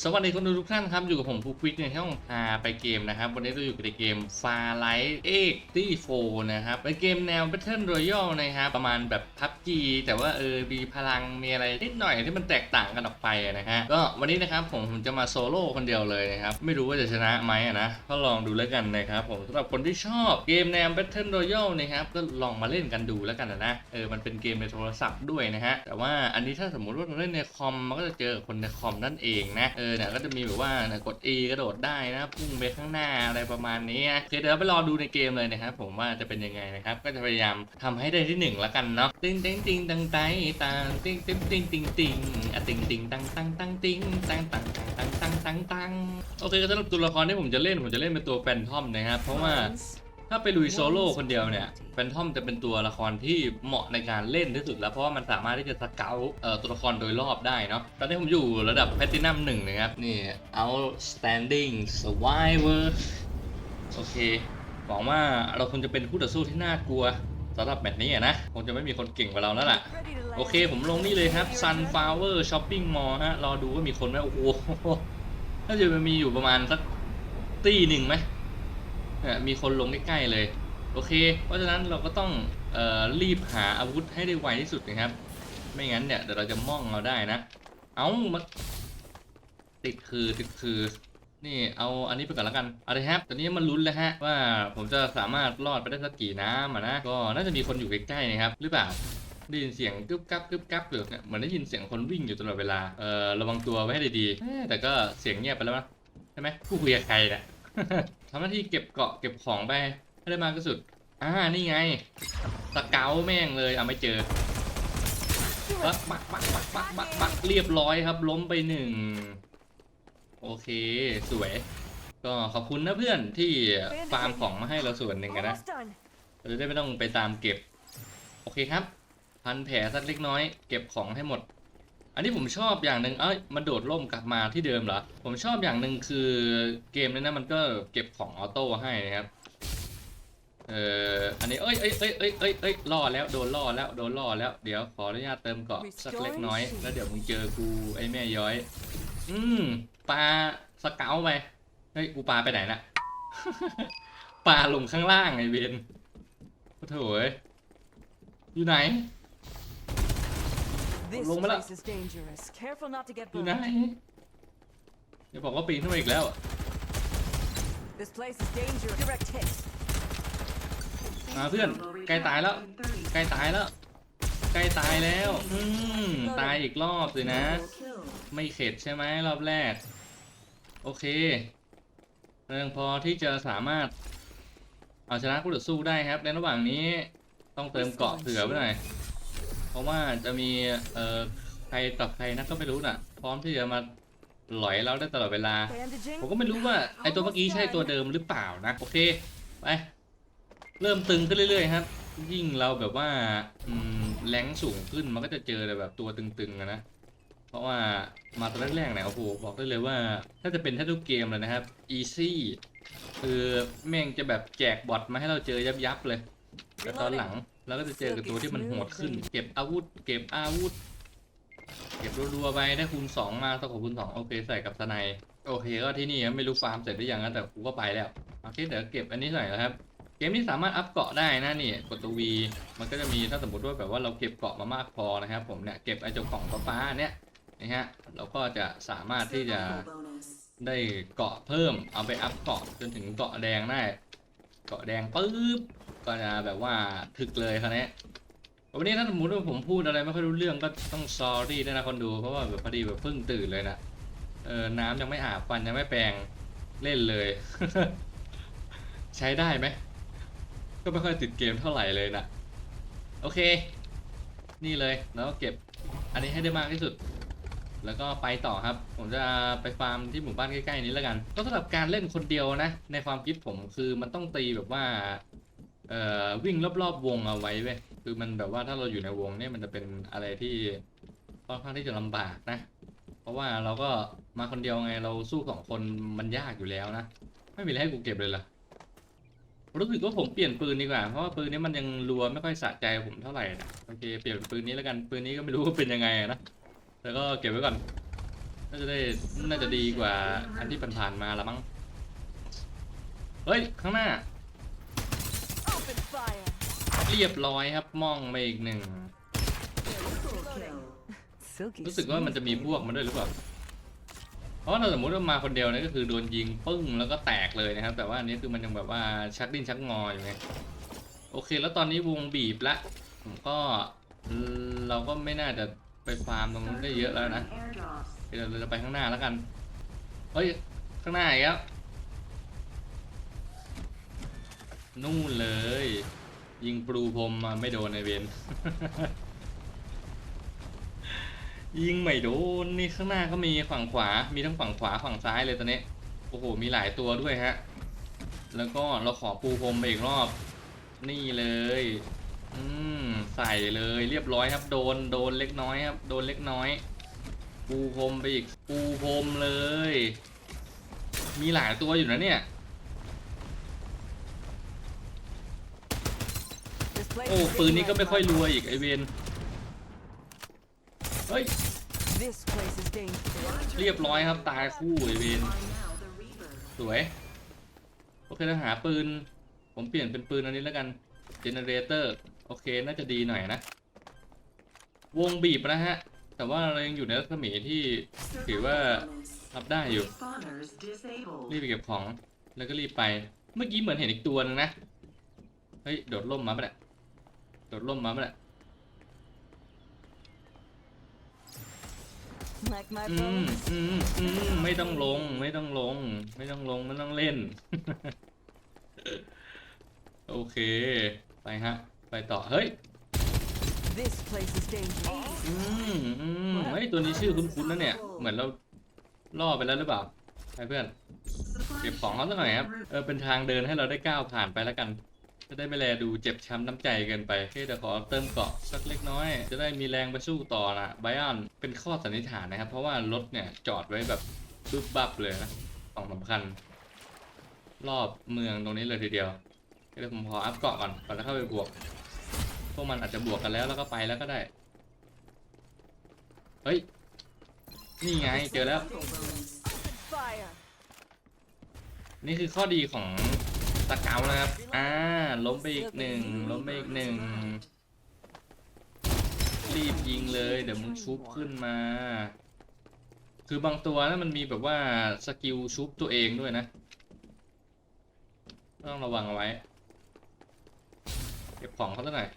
สวัสดีคนดูทุกท่านครับ อยู่กับผมภูควิกในช่องพาไปเกมนะครับ วันนี้เราอยู่ในเกม Farlight 84นะครับ เป็นเกมแนว Battle Royale นะครับ ประมาณแบบพับจีแต่ว่าเออมีพลังมีอะไรนิดหน่อยที่มันแตกต่างกันออกไปนะฮะก็วันนี้นะครับผมผมจะมาโซโล่คนเดียวเลยนะครับ ไม่รู้ว่าจะชนะไหมนะก็ลองดูแล้วกันนะครับผมสำหรับคนที่ชอบเกมแนว Battle Royale นะครับก็ลองมาเล่นกันดูแล้วกันนะนะเออมันเป็นเกมในโทรศัพท์ด้วยนะฮะแต่ว่าอันนี้ถ้าสมมติว่าเราเล่นในคอมมันก็จะเจอคนในคอมนั่นเองนะออเนี่ยก็จะมีแบบว่ากด E กระโดดได้นะพุ่งไปข้างหน้าอะไรประมาณนี้โอเคเดี๋ยวไปรอดูในเกมเลยนะครับผมว่าจะเป็นยังไงนะครับก็จะพยายามทำให้ได้ที่หนึ่งล้วกันเนาะติ้งติ้งติ้งตังไตตังติ้งติ้งติ้งติ้งติ้งอะติ้งติ้งตังตังตังติ้งตังตังตังตังตังตังโอเคก็สำหรับตัวละครที่ผมจะเล่นผมจะเล่นเป็นตัวแฟนทอมนะครับเพราะว่า ถ้าไปลุยโซโล่คนเดียวเนี่ยแฟนทอมจะเป็นตัวละครที่เหมาะในการเล่นที่สุดแล้วเพราะว่ามันสามารถที่จะสเกลเอ่อตัวละครโดยรอบได้เนาะตอนนี้ผมอยู่ระดับแพลตินัมหนึ่งนะครับ นี่ outstanding survivor โอเคหวังว่าเราคงจะเป็นคู่ต่อสู้ที่น่ากลัวสำหรับแมตช์นี้นะคงจะไม่มีคนเก่งกว่าเราแล้วล่ะ โอเคผมลงนี่เลยครับ Sunflower Shopping Mall ฮะรอดูว่ามีคนไหมโอ้โหน่าจะมีอยู่ประมาณสักตีหนึ่งไหม มีคนลงใกล้ๆเลย โอเค เพราะฉะนั้นเราก็ต้องออรีบหาอาวุธให้ได้ไวที่สุดนะครับ ไม่งั้นเนี่ยเดี๋ยวเราจะม่องเราได้นะ เอามาติดคือติดคือ นี่เอาอันนี้ไปก่อนแล้วกันเอาเลยครับตอนนี้มันลุ้นแล้วฮะว่าผมจะสามารถรอดไปได้สักกี่น้ำอะนะก็น่าจะมีคนอยู่ใกล้ๆนะครับหรือเปล่าได้ยินเสียงกึบกับกึบกับอยู่เนี่ยเหมือนได้ยินเสียงคนวิ่งอยู่ตลอดเวลาเออระวังตัวไว้ให้ดีๆแต่ก็เสียงเงียบไปแล้วนะใช่ไหมผู้คุยกับใครเนี่ย ทำหน้าที่เก็บเกาะเก็บของไปให้ได้มากที่สุด อ่า นี่ไง สเกลแม่งเลยอะไม่เจอบักบักบักบักบักบักบักเรียบร้อยครับ ล้มไปหนึ่ง โอเค สวย ก็ขอบคุณนะเพื่อนที่ฟาร์มของมาให้เราส่วนหนึ่งนะเราจะได้ไม่ต้องไปตามเก็บ โอเคครับ พันแผลสักเล็กน้อย เก็บของให้หมด อันนี้ผมชอบอย่างหนึ่งเอ้ยมันโดดร่มกลับมาที่เดิมเหรอ ผมชอบอย่างหนึ่งคือเกมนี้นะมันก็เก็บของออโต้ให้นะครับ เอ่อ อันนี้เอ้ยเอ้ยเอ้ยเอ้ยเอ้ยเอ้ยล่อแล้วโดนล่อแล้วโดนล่อแล้ว เดี๋ยวขออนุญาตเติมเกาะสักเล็กน้อย แล้วเดี๋ยวมึงเจอกูไอ้แม่ย้อย อืมปลาสเกลไป เฮ้ยกูปลาไปไหนน่ะ ปลาลงข้างล่างไอ้เวนโอ้โถเอ้ยอยู่ไหน This Lung mala. place is dangerous. Careful not to get อยู่ไหน burned. อย่าบอกว่าปีนขึ้นมาอีกแล้วอะ This place is dangerous. Direct hit. มาเพื่อนใกล้ตายแล้วใกล้ตายแล้วใกล้ตายแล้วอืมตายอีกรอบสินะ ไม่เข็ดใช่ไหมรอบแรก โอเคเรื่องพอที่จะสามารถ เอาชนะคู่ต่อสู้ได้ครับในระหว่างนี้ ต้องเติมเกาะเผื่อไว้หน่อย เพราะว่าจะมีเอ่อใครต่อใครนะก็ไม่รู้น่ะ พร้อมที่จะมาหลอยเราได้ตลอดเวลา ผมก็ไม่รู้ว่าไอตัวเมื่อกี้ใช่ตัวเดิมหรือเปล่านะโอเคไปเริ่มตึงขึ้นเรื่อยๆครับ ยิ่งเราแบบว่าอืมแรงสูงขึ้นมันก็จะเจอแต่แบบตัวตึงๆนะเพราะว่ามาตอนแรกๆเนี่ยโอ้โหบอกได้เลยว่า ถ้าจะเป็นแทบทุกเกมเลยนะครับ easy คือแม่งจะแบบแจกบอทมาให้เราเจอยับๆเลยแต่ตอนหลัง เราก็จะเจอกับตัวที่มันโหดขึ้น เก็บอาวุธ เก็บอาวุธ เก็บรัวๆไปได้คูณสองมาต้องขอคูณสองโอเคใส่กับสไนโอเคก็ที่นี่ไม่รู้ฟาร์มเสร็จหรือยังนะแต่กูก็ไปแล้วโอเคเดี๋ยวเก็บอันนี้ใส่นะครับ เกมนี้สามารถอัพเกาะได้นะนี่กดตัว V มันก็จะมีถ้าสมมติว่าแบบว่าเราเก็บเกาะมามากพอนะครับผมเนี่ยเก็บไอ้เจ้าของฟ้าเนี่ยนะฮะเราก็จะสามารถที่จะได้เกาะเพิ่มเอาไปอัพเกาะจนถึงเกาะแดงได้ เกาะแดงปุ๊บ ก็จะแบบว่าถึกเลยคราวนี้วันนี้ถ้าสมมติว่าผมพูดอะไรไม่ค่อยรู้เรื่องก็ต้องซอรี่ด้วยนะคนดูเพราะว่าแบบพอดีแบบเพิ่งตื่นเลยนะเออน้ำยังไม่อาบฟันยังไม่แปรงเล่นเลย ใช้ได้ไหมก็ไม่ค่อยติดเกมเท่าไหร่เลยนะโอเค นี่เลยแล้วเก็บอันนี้ให้ได้มากที่สุด แล้วก็ไปต่อครับ ผมจะไปฟาร์มที่หมู่บ้านใกล้ๆนี้แล้วกัน ก็สำหรับการเล่นคนเดียวนะ ในความคิดผมคือมันต้องตีแบบว่า เอ่อวิ่งรอบๆวงเอาไว้เว้ยคือมันแบบว่าถ้าเราอยู่ในวงเนี่ยมันจะเป็นอะไรที่ค่อนข้างที่จะลำบากนะ เพราะว่าเราก็มาคนเดียวไงเราสู้สองคนมันยากอยู่แล้วนะไม่มีอะไรให้กูเก็บเลยล่ะรู้สึกว่าผมเปลี่ยนปืนดีกว่า เพราะว่าปืนนี้มันยังรัวไม่ค่อยสะใจผมเท่าไหร่นะโอเคเปลี่ยนปืนนี้แล้วกันปืนนี้ก็ไม่รู้ว่าเป็นยังไงนะแล้วก็เก็บไว้ก่อนน่าจะได้น่าจะดีกว่าอันที่ผ่านๆมาละมั้งเฮ้ยข้างหน้า เรียบร้อยครับมองไปอีกหนึ่ง Silky. รู้สึกว่ามันจะมีพวกมันด้วยหรือเปล่า เพราะว่าเราสมมติว่ามาคนเดียวเนี่ยก็คือโดนยิงปึ้งแล้วก็แตกเลยนะครับ แต่ว่าอันนี้คือมันยังแบบว่าชักดิ้นชักงออยู่ไงโอเค แล้วตอนนี้วงบีบละผมก็เราก็ไม่น่าจะไปฟาร์มตรงนู้นได้เยอะแล้วนะเดี๋ยวเราจะไปข้างหน้าแล้วกันเฮ้ยข้างหน้าอีกแล้วนู่นเลย ยิงปลูพรมมาไม่โดนในเวนยิงไม่โดนนี่ข้างหน้าก็มีฝั่งขวา มีทั้งฝั่งขวาฝั่งซ้ายเลยตอนนี้ โอ้โห มีหลายตัวด้วยฮะ แล้วก็เราขอปูพรมไปอีกรอบ นี่เลย อืม ใส่เลยเรียบร้อยครับ โดน โดนเล็กน้อยครับ โดนเล็กน้อย ปูพรมไปอีก ปูพรมเลย มีหลายตัวอยู่นะเนี่ย This place โอ้ปืนนี้ก็ไม่ค่อยรวยอีกไอเวนเฮ้ยเรียบร้อยครับตายคู่ไอเวนสวยโอเคเราหาปืน ผมเปลี่ยนเป็นปืนอันนี้แล้วกันเจเนเรเตอร์โอเคน่าจะดีหน่อยนะ วงบีบนะฮะ แต่ว่าเรายังอยู่ในรัศมีที่ถือว่ารับได้อยู่รีบไปเก็บของแล้วก็รีบไป เมื่อกี้เหมือนเห็นอีกตัวหนึงนะ เฮ้ย โดดร่มมาปะเนี่ย โดดร่มมาปะเนี่ย Like my อืม bullets. อืมอืมไม่ต้องลง ไม่ต้องลง ไม่ต้องลงไม่ต้องเล่น โอเค ไปฮะ ไปต่อ เฮ้ย This place is dangerous. อืมอืมเฮ้ย ตัวนี้ชื่อคุ้นๆนะเนี่ย เหมือนเราล่อไปแล้วหรือเปล่าไปเพื่อน เก็บของเขาสักหน่อยครับ เออ เป็นทางเดินให้เราได้ก้าวผ่านไปแล้วกัน จะได้ไม่แลดูเจ็บช้ำน้ำใจเกินไปเคเดี๋ยวขอเติมเกาะสักเล็กน้อย จะได้มีแรงไปสู้ต่อนะไบออนเป็นข้อสันนิษฐานนะครับ เพราะว่ารถเนี่ยจอดไว้แบบบึบบับเลยนะสองสำคัญ รอบเมืองตรงนี้เลยทีเดียวเดี๋ยวผมขออัพเกาะก่อนก่อนจะเข้าไปบวก พวกมันอาจจะบวกกันแล้วแล้วก็ไปแล้วก็ได้ เฮ้ย นี่ไงเจอแล้ว นี่คือข้อดีของ สเกลนะครับ อ่า ล้มไปอีกหนึ่ง ล้มไปอีกหนึ่ง รีบยิงเลย เดี๋ยวมึงชุบขึ้นมา คือบางตัวนะมันมีแบบว่าสกิลชุบตัวเองด้วยนะ ต้องระวังเอาไว้ เก็บของเขาซะหน่อย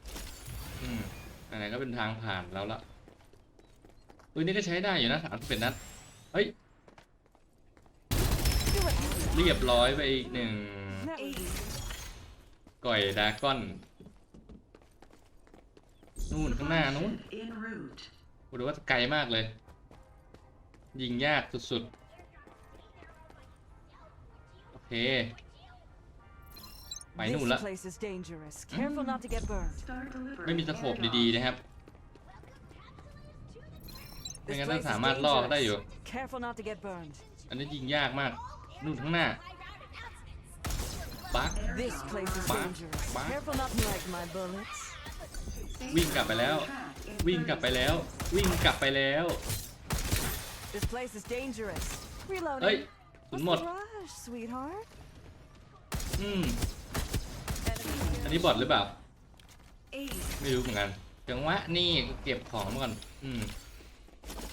อืมไหนๆก็เป็นทางผ่านแล้วละปืนนี้ก็ใช้ได้อยู่นะสามสิบเอ็ดนัด เฮ้ย เรียบร้อยไปอีกหนึ่ง Never easy. ก่อยดราก้อนนู่นข้างหน้านู้นโอ้ดูว่าไกลมากเลย ยิงยากสุดๆ โอเค ไปนู่นละ This place is dangerous. Careful not to get burned. ไม่มีสโคปดีๆ นะครับ ไม่ This งั้น place ถ้า is สามารถล่อก็ได้อยู่ dangerous. Careful not to get burned. อันนี้ยิงยากมาก นู่นข้างหน้า บัก This place is Back, dangerous. back. Careful not to like my bullets. วิ่งกลับไปแล้ว วิ่งกลับไปแล้ว วิ่งกลับไปแล้ว This place is dangerous. เฮ้ย Reloading. สุน What's หมด the rush, sweetheart? อืม Enemy อัน here. นี้บอทหรือเปล่า ไม่รู้เหมือนกันจังหวะนี่เก็บของมาก่อน อืม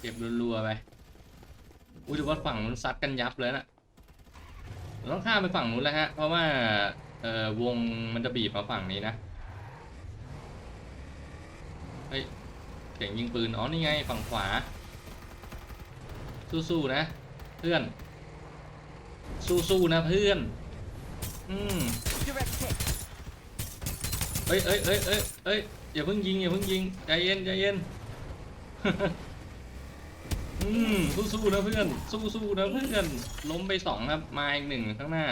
เก็บรัวๆไป อุ้ยดูว่าฝั่งนู้นซัดกันยับเลยนะเรา ต้องข้ามไปฝั่งนู้นแล้วฮะ เพราะว่าเอ่อวงมันจะบีบมาฝั่งนี้นะ เฮ้ยเสียงยิงปืน อ๋อ นี่ไง ฝั่งขวา สู้ๆนะ เพื่อน สู้ๆนะเพื่อน อืมเอ้ยเอ้ยเอ้ยเอ้ยเอ้ยอย่าเพิ่งยิงอย่าเพิ่งยิง ใจเย็นใจเย็น อืมสู้ๆนะเพื่อน สู้ๆนะเพื่อน ล้มไปสองครับ มาอีกหนึ่งข้างหน้า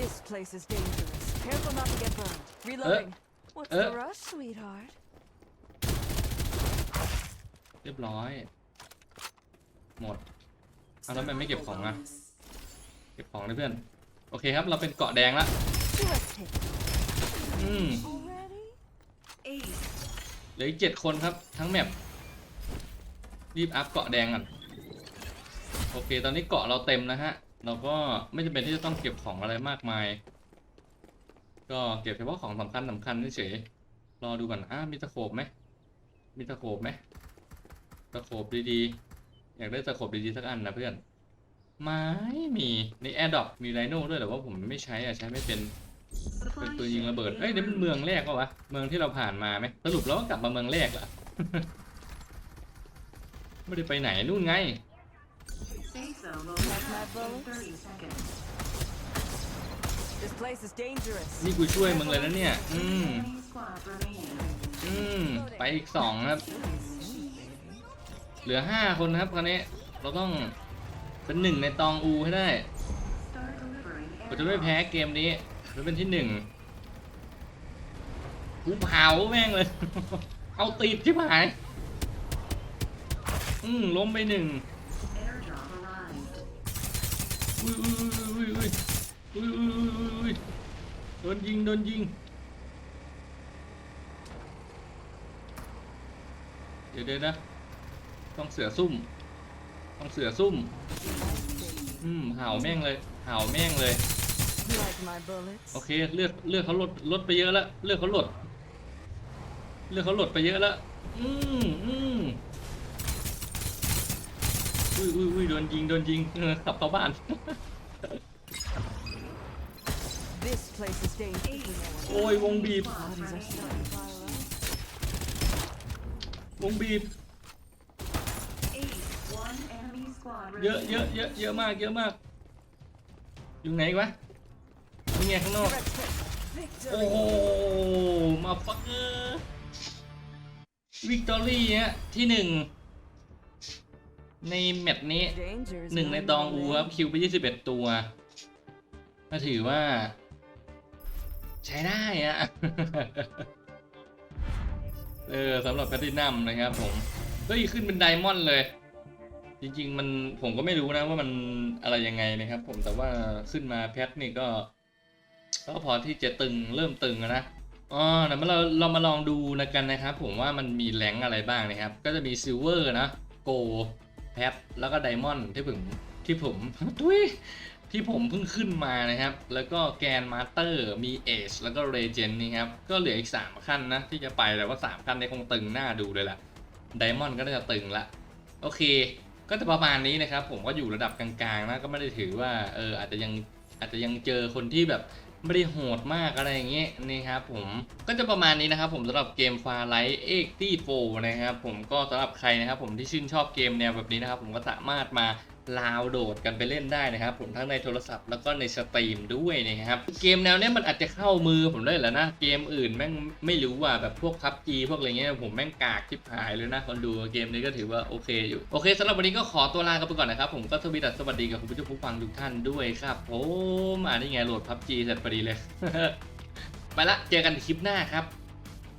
This place is dangerous. Careful not to get burned. Reloading. What's uh. the rush, sweetheart? เรียบร้อย หมดเอาแล้วทำไมไม่เก็บของอะเก็บของนะเพื่อน โอเคครับ เราเป็นเกาะแดงละ Direct hit. อืม Already? เหลืออีกเจ็ดคนครับ ทั้งแมป รีบอัพเกาะแดงก่อนโอเค ตอนนี้เกาะเราเต็มนะฮะ เราก็ไม่จำเป็นที่จะต้องเก็บของอะไรมากมาย ก็เก็บเฉพาะของสำคัญสำคัญเฉยรอดูก่อนอะมีตะโขบไหมมีตะโขบไหมตะโขบดีๆ อยากได้ตะโขบดีๆสักอันนะเพื่อนไม่มีในแอร์ดอปมีไรโน่ด้วยแต่ว่าผมไม่ใช้อะใช้ไม่เป็นเป็นปืนยิงระเบิดเอ้ยนี่มันเมืองแรกปะวะเมืองที่เราผ่านมาไหมสรุปแล้วก็กลับมาเมืองแรกเหรอ ไม่ได้ไปไหนนู่นไง Safe zone will Like my collapse in bullets? 30 seconds. This place is dangerous. นี่กูช่วยมึงเลยนะเนี่ย อืม Enemy squads remaining. อืม ไปอีกสองครับ เหลือห้าคนนะครับคราวนี้ เราต้องเป็นหนึ่งในตองอูให้ได้ Start delivering เราจะไม่แพ้เกมนี้เราเป็นที่หนึ่งกูเผาแม่งเลย เอาติดที่หาย อืมล้มไปหนึ่ง airdrop arrived. อุ้ยอุ้ยอุ้ยอุ้ยอุ้ยอุ้ยอุ้ยอุ้ยโดนยิงโดนยิง เดี๋ยวเดี๋ยวนะ ต้องเสือซุ่ม ต้องเสือซุ่ม อืมเห่าแม่งเลยเห่าแม่งเลย โอเคเลือดเลือดเขาลดลดไปเยอะแล้วเลือดเขาลดเลือดเขาลดไปเยอะแล้วอืมอืม อุ้ยอุ้ยอุ้ยโดนยิงโดนยิงเออกลับเข้าบ้าน This place is dangerous. โอ้ยวงบีบ Bodies are starting to pile up. วงบีบ Ace. One enemy squad เยอะเย remaining. อะเยอะเยอะมากเยอะมาก อยู่ไหนวะนี่ไงข้างนอก โอ้ Victory. โห มาฟักเกอร์วิกตอรี่ฮะที่หนึ่ง ในแมตช์นี้ Danger is หนึ่งใน my ตองอูครับ name. คิวไป21ตัวก็ถือว่า ใช้ได้อะเออสำหรับแพลตตินัมนะครับผมเฮ้ยขึ้นเป็นไดมอนด์เลย จริง ๆ มันผมก็ไม่รู้นะว่ามันอะไรยังไงนะครับ ผมแต่ว่าขึ้นมาแพทนี่ก็ก็พอที่จะตึงเริ่มตึงอะนะอ๋อเดี๋ยวมาเราเรามาลองดูนะกันนะครับ ผมว่ามันมีแรงค์อะไรบ้างนะครับ ก็จะมีซิลเวอร์นะโก แพทแล้วก็ไดมอนด์ที่ผมที่ผมทุยที่ผมเพิ่งขึ้นมานะครับ แล้วก็แกนมาสเตอร์มีเอชแล้วก็เรเจนนี่ครับ ก็เหลืออีก 3 ขั้นนะ ที่จะไปแต่ว่า 3 ขั้นในคงตึงหน้าดูเลยล่ะไดมอนด์ก็น่าจะตึงละ โอเค ก็จะประมาณนี้นะครับ ผมก็อยู่ระดับกลางๆนะ ก็ไม่ได้ถือว่าเอออาจจะยังอาจจะยังเจอคนที่แบบ ไม่ได้โหดมากอะไรอย่างเงี้ยนี่ครับผมก็จะประมาณนี้นะครับผมสำหรับเกม Far Light 84นะครับผมก็สำหรับใครนะครับผมที่ชื่นชอบเกมแนวแบบนี้นะครับผมก็สามารถมา ลาวโดดกันไปเล่นได้นะครับ ผมทั้งในโทรศัพท์แล้วก็ในสตรีมด้วยนะครับ เกมแนวเนี้ยมันอาจจะเข้ามือผมได้แหละนะเกมอื่นแม่งไม่รู้ว่าแบบพวกพับจีพวกอะไรเงี้ยผมแม่งกากชิบหายเลยนะคนดูเกมนี้ก็ถือว่าโอเคอยู่โอเคสำหรับวันนี้ก็ขอตัวลากันไปก่อนนะครับผมก็สวัสดีสวัสดีกับคุณผู้ชมผู้ฟังทุกท่านด้วยครับผมอ่านี่ไงโหลดพับจีเสร็จพอดีเลย ไปละเจอกันคลิปหน้าครับ